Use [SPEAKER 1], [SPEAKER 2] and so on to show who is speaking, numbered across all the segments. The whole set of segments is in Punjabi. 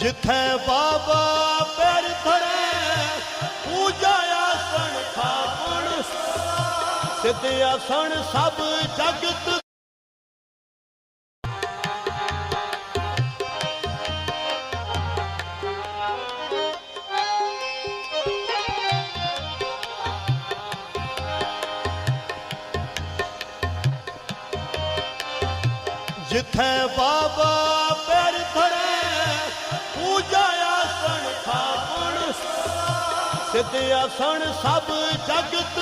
[SPEAKER 1] जिथे बाबा पैर धरे पूजा आसन खापण सिद्ध आसन सब जगत ਸਿੱਧ ਆਸਣ ਸਭ ਜਗਤ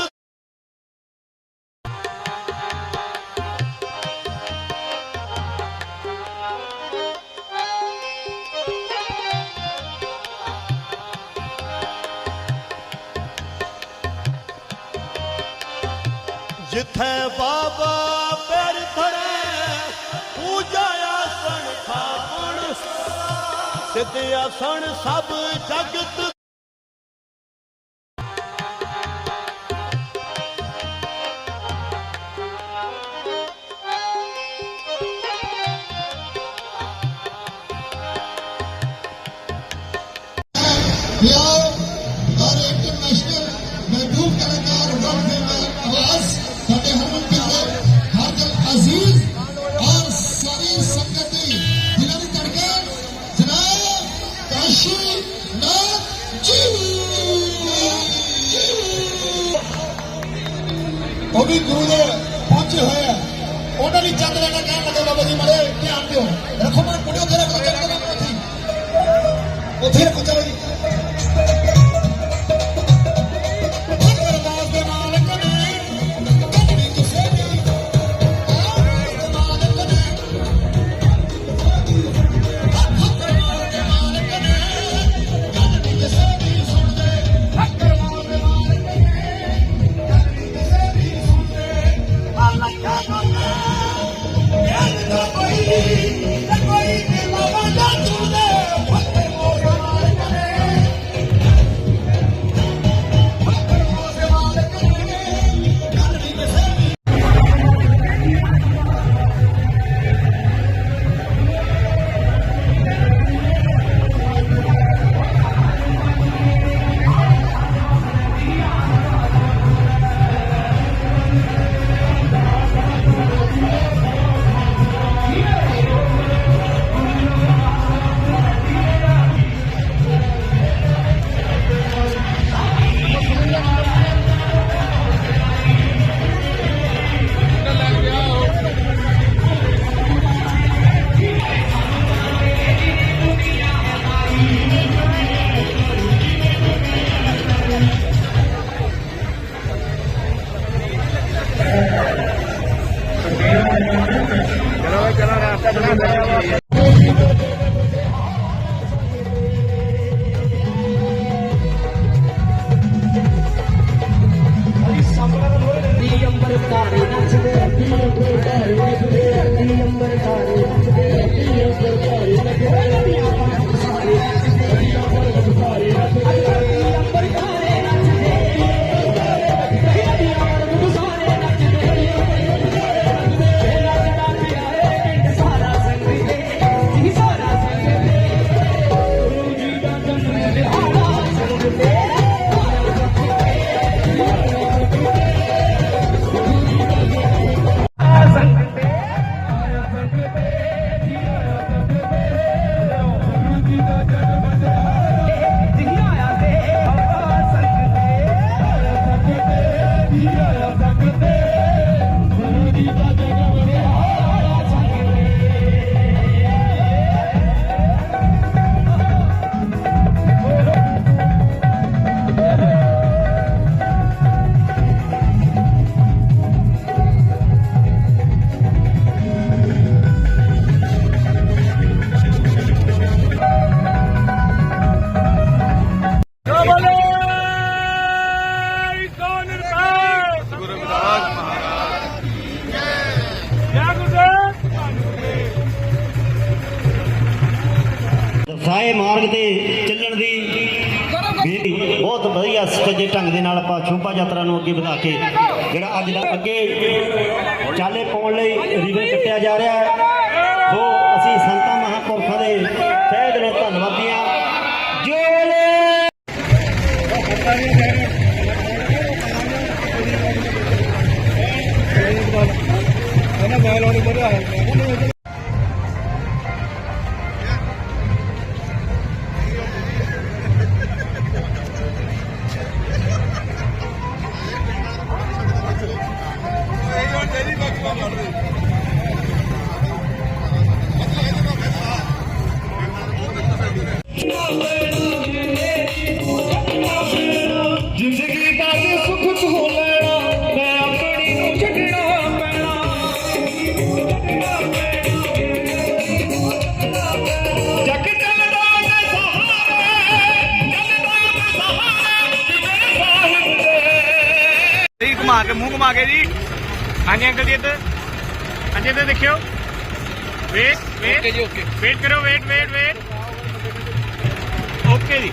[SPEAKER 1] ਜਿੱਥੇ ਬਾਬਾ ਪੈਰ ਧਰੇ ਪੂਜਾ ਆਸਣ ਆਸਣ ਸਭ ਜਗਤ
[SPEAKER 2] People don't play
[SPEAKER 3] by ਮਾਰਗ ਤੇ ਚੱਲਣ ਦੀ ਬੇਨਤੀ। ਬਹੁਤ ਵਧੀਆ ਸੱਜੇ ਢੰਗ ਦੇ ਨਾਲ ਆਪਾਂ ਸ਼ੋਭਾ ਯਾਤਰਾ ਨੂੰ ਅੱਗੇ ਵਧਾ ਕੇ ਜਿਹੜਾ ਅੱਜ ਦਾ ਅੱਗੇ ਚਾਲੇ ਪਾਉਣ ਲਈ ਰਿਵਨ ਕੱਟਿਆ ਜਾ ਰਿਹਾ ਹੈ। ਸੋ ਅਸੀਂ ਸੰਤਾਂ
[SPEAKER 4] ਘੁਮਾ ਕੇ ਮੂੰਹ ਘੁਮਾ ਕੇ ਜੀ। ਹਾਂਜੀ ਅੰਕਲ ਜੀ ਇੱਧਰ। ਹਾਂਜੀ ਇੱਧਰ ਦੇਖਿਓ। ਵੇਟ ਵੇਟ ਓਕੇ ਜੀ ਓਕੇ ਵੇਟ ਕਰੋ ਵੇਟ ਵੇਟ ਵੇਟ ਓਕੇ ਜੀ।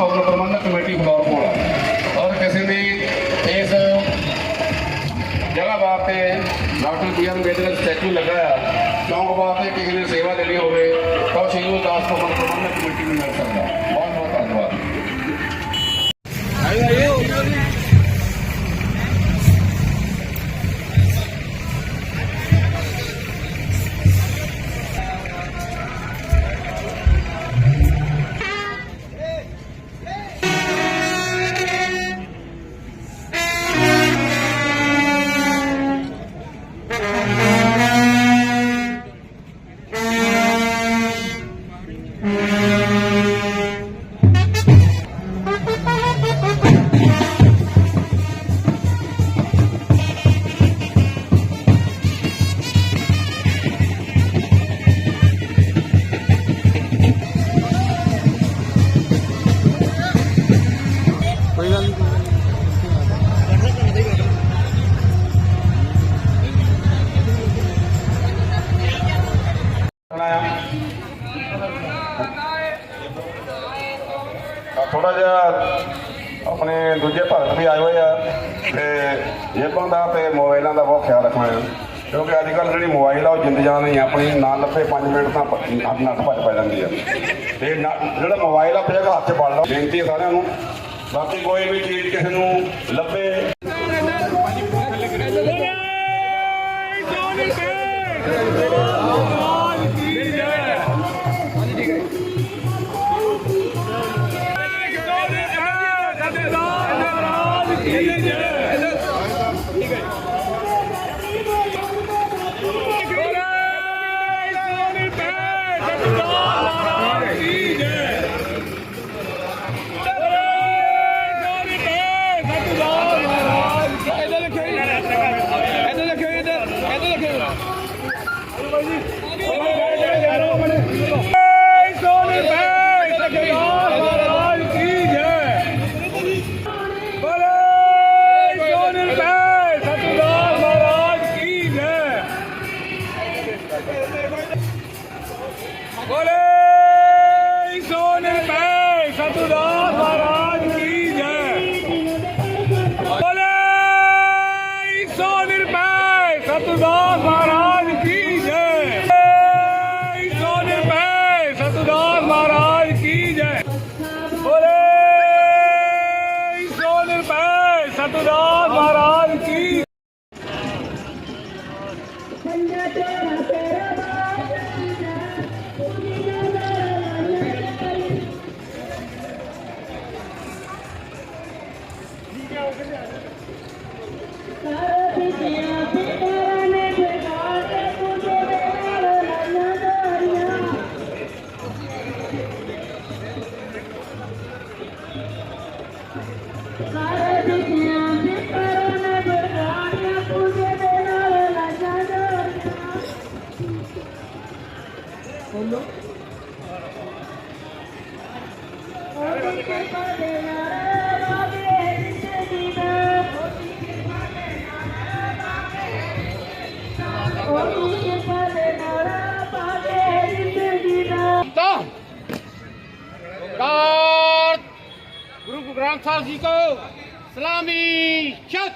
[SPEAKER 5] ਸ਼੍ਰੀ ਪ੍ਰਬੰਧਕ ਕਮੇਟੀ ਫਲੋਰ ਕੋਲ ਹੈ ਔਰ ਕਿਸੇ ਦੀ ਇਸ ਜਗ੍ਹਾ ਵਾਸਤੇ doctor B R Ambedkar statue ਲੱਗਾ ਆ, ਚੌਂਕ ਵਾਸਤੇ ਕਿਸੇ ਨੇ ਸੇਵਾ ਦੇਣੀ ਹੋਵੇ, ਤਾਂ ਉਹ ਸ਼੍ਰੀ ਗੁਰੂ ਦਾਸ ਭਵਨ ਪ੍ਰਬੰਧਕ ਕਮੇਟੀ ਨੂੰ ਮਿਲ ਸਕਦਾ। ਤੇ ਜੇਬਾਂ ਦਾ ਤੇ ਮੋਬਾਈਲਾਂ ਦਾ ਬਹੁਤ ਖਿਆਲ ਰੱਖਣਾ ਹੈ ਕਿਉਂਕਿ ਅੱਜ ਕੱਲ੍ਹ ਜਿਹੜੀ ਮੋਬਾਈਲ ਆ ਉਹ ਜਿੰਦ ਜਾਨ ਨਹੀਂ ਆਪਣੀ ਨਾ ਲੱਭੇ 5 ਮਿੰਟ ਤਾਂ ਭ- ਨੱਠ ਭੱਜ ਪੈ ਜਾਂਦੀ ਆ ਤੇ ਜਿਹੜਾ ਮੋਬਾਈਲ ਆ ਪਿਆ ਹੱਥ 'ਚ ਫੜ ਲਓ ਬੇਨਤੀ ਹੈ ਸਾਰਿਆਂ ਨੂੰ ਬਾਕੀ ਕੋਈ ਵੀ ਚੀਜ਼ ਕਿਸੇ ਨੂੰ ਲੱਭੇ
[SPEAKER 4] ਬੋਲੇ ਗੁਰੂ ਗ੍ਰੰਥ ਸਾਹਿਬ ਜੀ ਕੋ ਸਲਾਮੀ ਸ਼ਤ